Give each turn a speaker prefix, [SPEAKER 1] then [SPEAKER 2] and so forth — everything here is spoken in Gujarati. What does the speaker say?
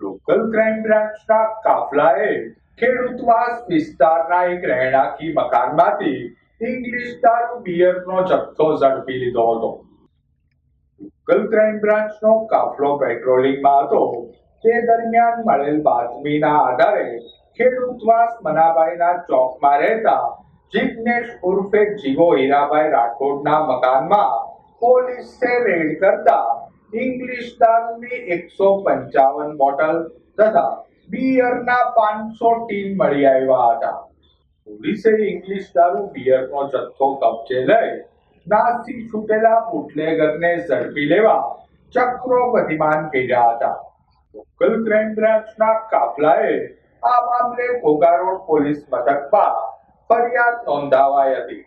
[SPEAKER 1] લોકલ ક્રાઇમ બ્રાન્ચના કાફલાએ ખેડૂતવાસ વિસ્તારના એક રહેણાંકી મકાનમાંથી ઇંગ્લિશ દારૂ બિયરનો જથ્થો ઝડપી લીધો હતો લોકલ ક્રાઇમ બ્રાન્ચનો કાફલો પેટ્રોલિંગમાં હતો તે દરમિયાન મળેલ બાતમીના આધારે ખેડૂતવાસ મનાભાઈના ચોકમાં રહેતા જિગ્નેશ ઉર્ફે જીવો હીરાભાઈ રાઠોડના મકાનમાં પોલીસે રેડ કરતા ઇંગ્લિશ દારૂની એકસો પંચાવન બોટલ તથા બિયરના પાંચસો ટીન મળી આવ્યા હતા. પોલીસે ઇંગ્લિશ દારૂ બિયરનો જથ્થો કબજે લઈ નાસી છૂટેલા બુટલેગરને ઝડપી લેવા ચક્રો ગતિમાન કર્યા હતા. લોકલ ક્રાઇમ બ્રાન્ચના કાફલાએ આ મામલે ઘોઘા રોડ પોલીસ મથકમાં ફરિયાદ નોંધાવાઈ હતી.